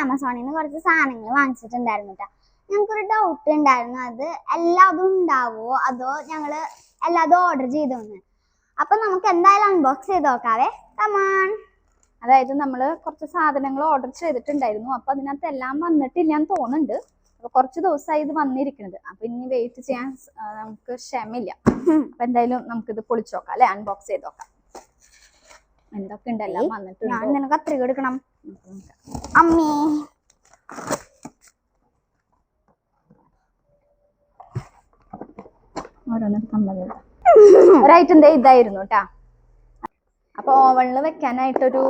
ആമസോണിൽ നിന്ന് കുറച്ച് സാധനങ്ങൾ വാങ്ങിച്ചിട്ടുണ്ടായിരുന്നു കേട്ടോ ഞങ്ങൾക്കൊരു ഡൗട്ട് ഉണ്ടായിരുന്നു. അത് എല്ലാതും ഉണ്ടാവുമോ അതോ ഞങ്ങൾ എല്ലാതും ഓർഡർ ചെയ്തോന്ന്? അപ്പം നമുക്ക് എന്തായാലും അൺബോക്സ് ചെയ്ത് നോക്കാവേ. കമാൺ അതായത് നമ്മൾ കുറച്ച് സാധനങ്ങൾ ഓർഡർ ചെയ്തിട്ടുണ്ടായിരുന്നു. അപ്പം അതിനകത്ത് എല്ലാം വന്നിട്ടില്ല എന്ന് തോന്നുന്നുണ്ട്. അപ്പൊ കുറച്ച് ദിവസമായി ഇത് വന്നിരിക്കുന്നത്. അപ്പൊ ഇനി വെയിറ്റ് ചെയ്യാൻ നമുക്ക് ക്ഷമയില്ല. അപ്പൊ എന്തായാലും നമുക്കിത് പൊളിച്ചു നോക്കാം അല്ലെ? അൺബോക്സ് ചെയ്ത് നോക്കാം. എന്തൊക്കെ ഉണ്ടെല്ലാം വന്നിട്ടുണ്ട്? ഞാൻ നിനക്ക് കത്രിക എടുക്കണം. അമ്മേ. ഓരോന്ന് തമ്മിൽ ഒരൈറ്റം ദേ ഇതായിരുന്നു കേട്ടാ അപ്പൊ ഓവണിൽ വെക്കാനായിട്ടൊരു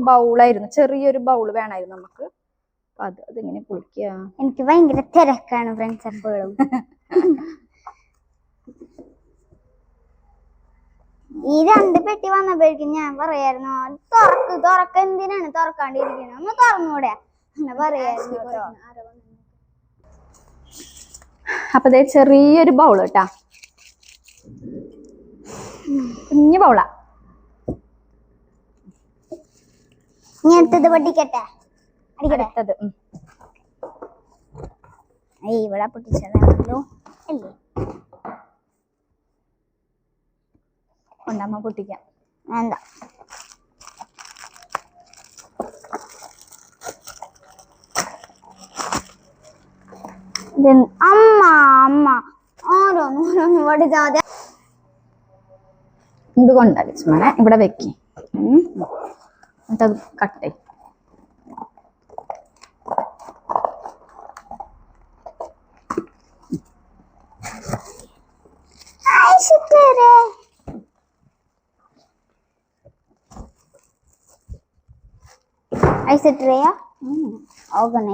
ബൗളായിരുന്നു. ചെറിയൊരു ബൗൾ വേണമായിരുന്നു നമുക്ക് അപ്പൊ അത് അതിങ്ങനെ കുളിക്കുക എനിക്ക് ഭയങ്കര തിരക്കാണ് ഫ്രണ്ട്സ് എപ്പോഴും ഈ രണ്ട് പെട്ടി വന്നപ്പോഴേക്കും ഞാൻ പറയായിരുന്നു തുറക്ക് തുറക്ക എന്തിനാണ് തുറക്കാണ്ടിരിക്കുന്നത് ഒന്ന് തുറന്നൂടെ? അങ്ങനെ പറയായിരുന്നു കേട്ടോ. അപ്പൊ ചെറിയൊരു ബൗൾ കേട്ടാ കുഞ്ഞു ബൗളാ. ഇനി അടുത്തത് പൊട്ടിക്കട്ടെ? അടിക്കടത്തത് അടുത്തത് ഇവിടെ പൊട്ടിച്ചതാണല്ലോ. അല്ലേ? കൊണ്ടമ്മ പൊട്ടിക്കാം വേണ്ട ഇതെന്ത്- അമ്മ അമ്മ ഓരോന്ന് ഓരോന്ന് പഠിച്ചാ മതി ഇത് കൊണ്ടല്ലേ ചുമ്മാ ഇവിടെ വെക്കി എന്നിട്ടത് കട്ട്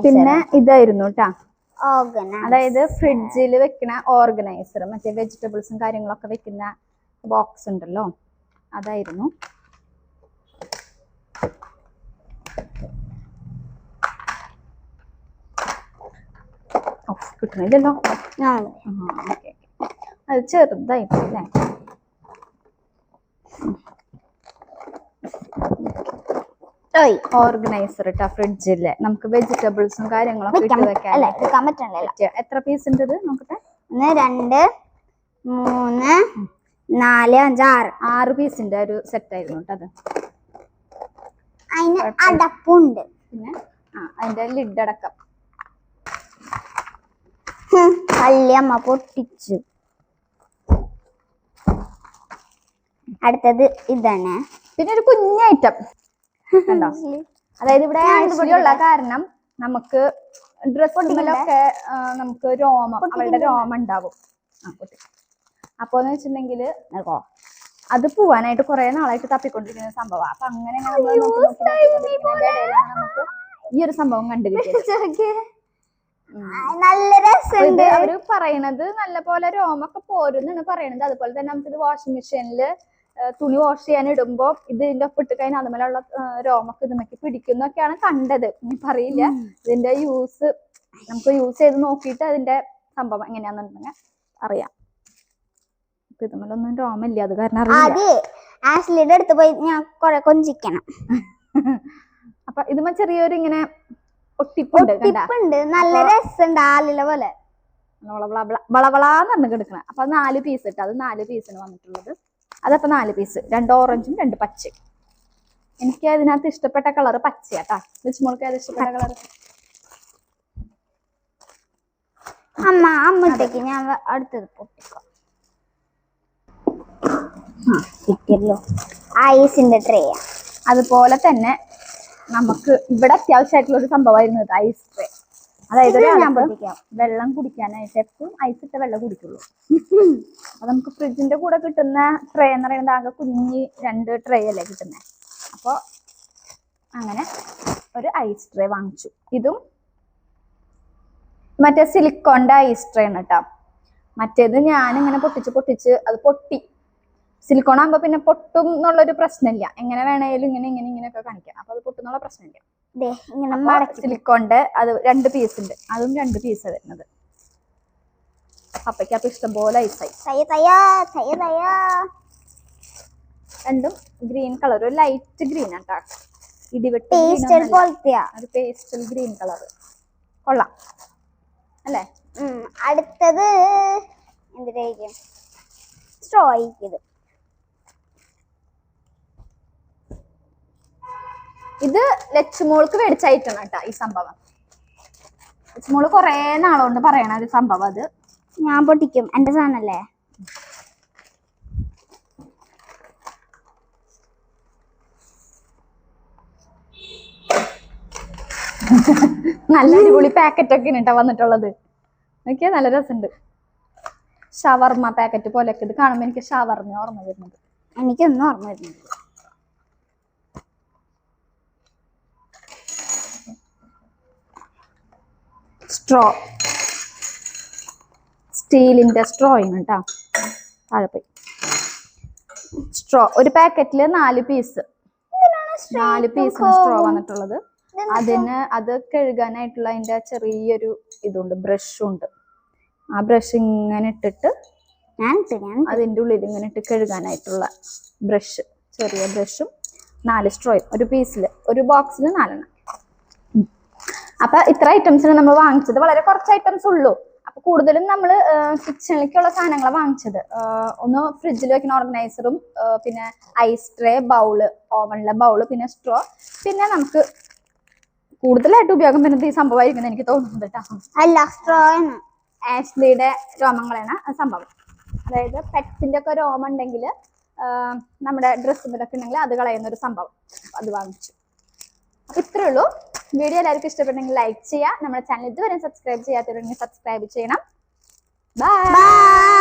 പിന്നെ ഇതായിരുന്നു കേട്ടാ. അതായത് ഫ്രിഡ്ജിൽ വെക്കുന്ന ഓർഗനൈസർ മറ്റേ വെജിറ്റബിൾസും കാര്യങ്ങളൊക്കെ വെക്കുന്ന ബോക്സ് ഉണ്ടല്ലോ. അതായിരുന്നു. കിട്ടണില്ലല്ലോ. അത് ചെറുതായി ഓയ്. ഓർഗനൈസർ കേട്ടോ ഫ്രിഡ്ജിൽ നമുക്ക് വെജിറ്റബിൾസും കാര്യങ്ങളൊക്കെ വെക്കാൻ ഇട്ട് വെക്കാൻ അല്ല വെക്കാൻ പറ്റണല്ലോ എത്ര പീസ് ഉണ്ട് ഇത് നോക്കട്ടെ? ഒന്ന് രണ്ട് മൂന്ന് നാല് അഞ്ച് ആറ്. ആറ് പീസിന്റെ ഒരു സെറ്റ് ആയിരുന്നു കേട്ടോ അത്. അതിന് അടപ്പുണ്ട് പിന്നെ ആ അതിന്റെ ലിഡ് അടക്കം. കള്ളി അമ്മ പൊട്ടിച്ചു. അടുത്തത് ഇതാണ്. പിന്നെ ഒരു കുഞ്ഞ ഐറ്റം കണ്ടോ? അതായത് ഇവിടെ ഉള്ള കാരണം നമുക്ക് ഡ്രസ്സിലൊക്കെ നമുക്ക് രോമം അവളുടെ രോമം ഉണ്ടാവും. അപ്പൊ എന്ന് അപ്പോന്ന് വെച്ചിട്ടുണ്ടെങ്കിൽ അത് പോവാനായിട്ട് കുറെ നാളായിട്ട് തപ്പിക്കൊണ്ടിരിക്കുന്ന സംഭവം. അപ്പൊ അങ്ങനെ നമുക്ക് ഈ ഒരു സംഭവം കണ്ടിരിക്കുന്നത് നല്ല രസമുണ്ട് അവർ പറയണത് നല്ല പോലെ രോമൊക്കെ പോരുന്നാണ് പറയണത്. അതുപോലെ തന്നെ നമുക്ക് ഇത് വാഷിംഗ് മെഷീനിൽ തുണി വാഷ് ചെയ്യാൻ ഇടുമ്പോ ഇത് ഇതിന്റെ ഒപ്പം ഇട്ട് കഴിഞ്ഞാൽ അതുമേലുള്ള രോമൊക്കെ ഇതുമൊക്കെ പിടിക്കുന്നൊക്കെയാണ് കണ്ടത്. ഇനി പറയില്ല. ഇതിന്റെ യൂസ് നമുക്ക് യൂസ് ചെയ്ത് നോക്കിയിട്ട് അതിന്റെ സംഭവം എങ്ങനെയാന്നുണ്ടെങ്കിൽ അറിയാം. ഇപ്പൊ ഇതുമേലൊന്നും രോമില്ല അത് കാരണം അറിയില്ല. ആഷ്ലിയുടെ അടുത്ത് പോയി ഞാൻ കൊറേ കൊഞ്ചിക്കണം. അപ്പൊ ഇതുമ ചെറിയൊരു ഇങ്ങനെ ഒട്ടിപ്പുണ്ട് നല്ല രസമുണ്ട് ആലില പോലെ. വളവളാന്ന് പറഞ്ഞു കിടക്കണം അപ്പൊ നാല് പീസ് ഇട്ട് അത് നാല് പീസിന് വന്നിട്ടുള്ളത്. അതപ്പോ നാല് പീസ് രണ്ട് ഓറഞ്ചും രണ്ട് പച്ചയും എനിക്ക് അതിനകത്ത് ഇഷ്ടപ്പെട്ട കളർ പച്ചയാട്ടാ ലക്ഷ്മോൾക്ക് ഏത് ഇഷ്ടപ്പെട്ട കളർ അമ്മ അമ്മത്തേക്ക് ഞാൻ അടുത്തത് പൊട്ടിക്കാം. കിട്ടിയല്ലോ. ഐസിന്റെ ട്രേ അതുപോലെ തന്നെ നമുക്ക് ഇവിടെ അത്യാവശ്യമായിട്ടുള്ള ഒരു സംഭവമായിരുന്നു ഐസ് അതായത് ഞാൻ പൊട്ടിക്കാം. വെള്ളം കുടിക്കാനായിട്ട് എപ്പോഴും ഐസ് ഇട്ട വെള്ളം കുടിക്കുള്ളൂ. അത് നമുക്ക് ഫ്രിഡ്ജിന്റെ കൂടെ കിട്ടുന്ന ട്രേ എന്ന് പറയുന്നത് ആകെ കുഞ്ഞി രണ്ട് ട്രേ അല്ലേ കിട്ടുന്നത് അപ്പോൾ അങ്ങനെ ഒരു ഐസ് ട്രേ വാങ്ങിച്ചു. ഇതും മറ്റേ സിലിക്കോണിന്റെ ഐസ് ട്രേ ആണ് കേട്ടോ മറ്റേത് ഞാനിങ്ങനെ പൊട്ടിച്ച് പൊട്ടിച്ച് അത് പൊട്ടി. സിലിക്കോൺ ആകുമ്പോ പിന്നെ പൊട്ടും എന്നുള്ളൊരു പ്രശ്നമില്ല. എങ്ങനെ വേണേലും ഇങ്ങനെ ഇങ്ങനെ ഇങ്ങനെയൊക്കെ കാണിക്കാം. അപ്പൊ അത് പൊട്ടുന്നുള്ള പ്രശ്നമില്ല. സിലിക്കോണിന്റെ അത് രണ്ട് പീസ് ഉണ്ട്. അതും രണ്ട് പീസ് വരുന്നത്. അപ്പയ്ക്ക് അപ്പൊ ഇഷ്ടംപോലെ ഐസായി രണ്ടും ഗ്രീൻ കളർ ഒരു ലൈറ്റ് ഗ്രീൻ ആട്ടാ. ഇടിവെട്ട് ഒരു പേസ്റ്റൽ ഗ്രീൻ കളർ കൊള്ളാം. അല്ലേ? അടുത്തത് എന്തിനായിരിക്കും? സ്ട്രോ ഇത്. ഇത് ലച്ചുമോൾക്ക് മേടിച്ചായിട്ടാണ് കേട്ടോ കേട്ടാ ഈ സംഭവം. ലച്ചുമോൾ കൊറേ നാളുകൊണ്ട് പറയണ ഒരു സംഭവം അത്. ഞാൻ പൊട്ടിക്കും. എന്റെ സാധനല്ലേ? നല്ല അടിപൊളി പാക്കറ്റ് ഒക്കെ ഇട്ടാ വന്നിട്ടുള്ളത്. നോക്കിയാ നല്ല രസമുണ്ട്. ഷവർമ്മ പാക്കറ്റ് പോലെയൊക്കെ ഇത് കാണുമ്പോൾ എനിക്ക് ഷവർമ്മ ഓർമ്മ വരുന്നത്. എനിക്കൊന്നും ഓർമ്മ വരുന്നില്ല സ്ട്രോ സ്റ്റീലിന്റെ സ്ട്രോയിങ് കേട്ടോ താഴെ പോയി. സ്ട്രോ ഒരു പാക്കറ്റിൽ നാല് പീസ് നാല് പീസിന് സ്ട്രോ വന്നിട്ടുള്ളത്. അതിന് അത് കഴുകാനായിട്ടുള്ള അതിന്റെ ചെറിയൊരു ഇതുണ്ട് ബ്രഷുണ്ട് ആ ബ്രഷ് ഇങ്ങനെ ഇട്ടിട്ട് അതിന്റെ ഉള്ളിൽ ഇങ്ങനെ ഇട്ട് കഴുകാനായിട്ടുള്ള ബ്രഷ് ചെറിയ ബ്രഷും നാല് സ്ട്രോയും ഒരു പീസിൽ ഒരു ബോക്സിൽ നാലെണ്ണം. അപ്പൊ ഇത്ര ഐറ്റംസിന് നമ്മൾ വാങ്ങിച്ചത് വളരെ കുറച്ച് ഐറ്റംസ് ഉള്ളൂ. അപ്പൊ കൂടുതലും നമ്മൾ കിച്ചണിലേക്കുള്ള സാധനങ്ങൾ വാങ്ങിച്ചത്. ഒന്ന് ഫ്രിഡ്ജിൽ വെക്കുന്ന ഓർഗനൈസറും പിന്നെ ഐസ് ട്രേ ബൗൾ ഓവനിലെ ബൗൾ പിന്നെ സ്ട്രോ പിന്നെ നമുക്ക് കൂടുതലായിട്ട് ഉപയോഗം വരുന്നത് ഈ സംഭവമായിരിക്കും എനിക്ക് തോന്നുന്നത് കേട്ടോ അല്ല സ്ട്രോ ആഷ്ലിയുടെ രോമങ്ങളാണ് സംഭവം. അതായത് പെറ്റ്സിന്റെ ഒക്കെ രോമം ഉണ്ടെങ്കിൽ നമ്മുടെ ഡ്രസ്സിലൊക്കെ ഉണ്ടെങ്കിൽ അത് കളയുന്ന ഒരു സംഭവം. അത് വാങ്ങിച്ചു. അപ്പൊ ഇത്രേ ഉള്ളൂ. വീഡിയോ എല്ലാവർക്കും ഇഷ്ടപ്പെട്ടെങ്കിൽ ലൈക്ക് ചെയ്യുക. നമ്മുടെ ചാനൽ ഇതുവരെ സബ്സ്ക്രൈബ് ചെയ്യാത്തവരുണ്ടെങ്കിൽ സബ്സ്ക്രൈബ് ചെയ്യണം. ബൈ